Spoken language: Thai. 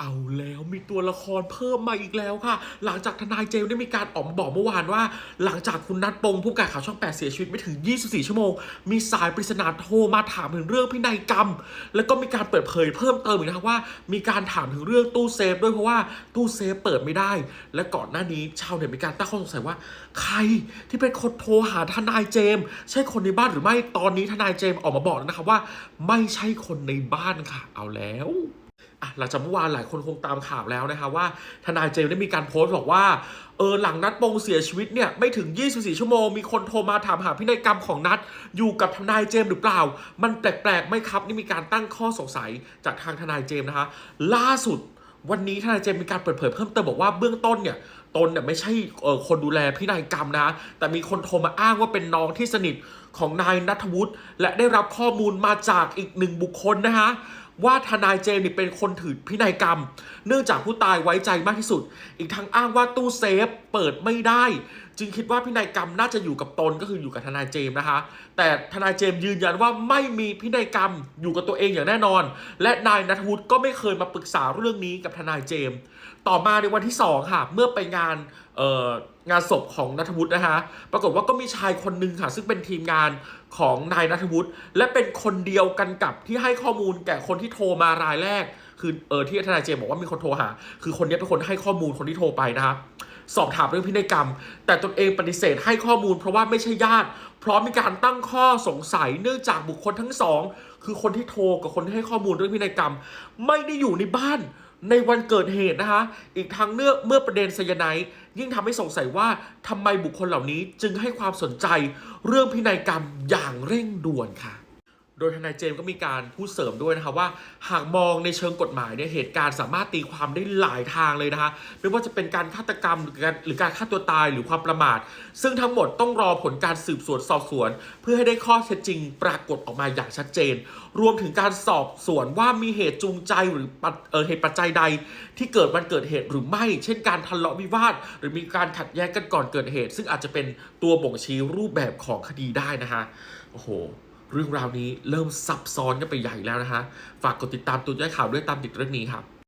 เอาแล้วมีตัวละครเพิ่มมาอีกแล้วค่ะ หลังจากทนายเจมส์ได้มีการออกมาบอกเมื่อวานว่า หลังจากคุณนัทปงผู้กาศข่าวช่องแปดเสียชีวิตไม่ถึง 24 ชั่วโมง มีสายปริศนาโทรมาถามถึงเรื่องพินัยกรรม แล้วก็มีการเปิดเผยเพิ่มเติมอีกนะครับว่า มีการถามถึงเรื่องตู้เซฟด้วยเพราะว่าตู้เซฟเปิดไม่ได้ และก่อนหน้านี้ชาวเน็ตมีการตั้งข้อสงสัยว่า ใครที่เป็นคนโทรหาทนายเจมส์ใช่คนในบ้านหรือไม่ตอนนี้ทนายเจมส์ออกมาบอกแล้วนะครับว่า ไม่ใช่คนในบ้านค่ะ เอาแล้ว หลังจากเมื่อวานหลายคนคงตามข่าวแล้วนะคะว่าทนายเจมส์ได้มีการโพสต์บอกว่าเออหลังนัดปงเสียชีวิตเนี่ยไม่ถึง 24 ชั่วโมง มีคนโทรมาถามหาพินัยกรรมของนัดอยู่กับทนายเจมส์หรือเปล่า มันแปลกๆไหมครับ นี่มีการตั้งข้อสงสัยจากทางทนายเจมส์นะคะ ล่าสุดวันนี้ทนายเจมส์มีการเปิดเผยเพิ่มเติมบอกว่าเบื้องต้นเนี่ยตนเนี่ยไม่ใช่เออคนดูแลพินัยกรรมนะ แต่มีคนโทรมาอ้างว่าเป็นน้องที่สนิทของนายนัทวุฒิและได้รับข้อมูลมาจากอีกหนึ่งบุคคลนะคะ ว่าทนายเจมส์เป็นคนถือพินัยกรรม เนื่องจากผู้ตายไว้ใจมากที่สุด อีกทั้งอ้างว่าตู้เซฟเปิดไม่ได้ จึงคิดว่าพินัยกรรมน่าจะอยู่กับตนก็คืออยู่กับทนายเจมส์นะคะ แต่ทนายเจมส์ยืนยันว่าไม่มีพินัยกรรมอยู่กับตัวเองอย่างแน่นอน และนายนัทวุฒิก็ไม่เคยมาปรึกษาเรื่องนี้กับทนายเจมส์ต่อมาในวันที่สองค่ะเมื่อไปงานงานศพของนัทวุฒินะคะปรากฏว่าก็มีชายคนหนึ่งค่ะ ซึ่งเป็นทีมงานของนายนัทวุฒิและเป็นคนเดียวกันกับที่ให้ข้อมูลแก่คนที่โทรมารายแรก คือเออที่ทนายเจมส์บอกว่ามีคนโทรหา คือคนนี้เป็นคนให้ข้อมูลคนที่โทรไปนะครับ สอบถามเรื่องพินัยกรรม แต่ตนเองปฏิเสธให้ข้อมูลเพราะว่าไม่ใช่ญาติ พราะมีการตั้งข้อสงสัยเนื่องจากบุคคลทั้งสอง คือคนที่โทรกับคนที่ให้ข้อมูลเรื่องพินัยกรรม ไม่ได้อยู่ในบ้านในวันเกิดเหตุนะคะ อีกทั้งเนื่อเมื่อประเด็นไซยาไนด์ยิ่งทำให้สงสัยว่าทำไมบุคคลเหล่านี้จึงให้ความสนใจเรื่องพินัยกรรมอย่างเร่งด่วนค่ะ โดยทนายเจมส์ก็มีการพูดเสริมด้วยนะคะว่า หากมองในเชิงกฎหมายเนี่ยเหตุการณ์สามารถตีความได้หลายทางเลยนะคะไม่ว่าจะเป็นการฆาตกรรมหรือการหรือการฆ่าตัวตายหรือความประมาท ซึ่งทั้งหมดต้องรอผลการสืบสวนสอบสวน เพื่อให้ได้ข้อเท็จจริงปรากฏออกมาอย่างชัดเจน รวมถึงการสอบสวนว่ามีเหตุจูงใจหรือเออเหตุปัจจัยใด ที่เกิดวันเกิดเหตุหรือไม่ เช่นการทะเลาะวิวาท หรือมีการขัดแย้งกันก่อนเกิดเหตุ ซึ่งอาจจะเป็นตัวบ่งชี้รูปแบบของคดีได้นะคะโอ้โห เรื่องราวนี้เริ่มซับซ้อนกันไปใหญ่แล้วนะคะ ฝากกดติดตามตัวย่อยข่าวด้วยตามติดเรื่องนี้ครับ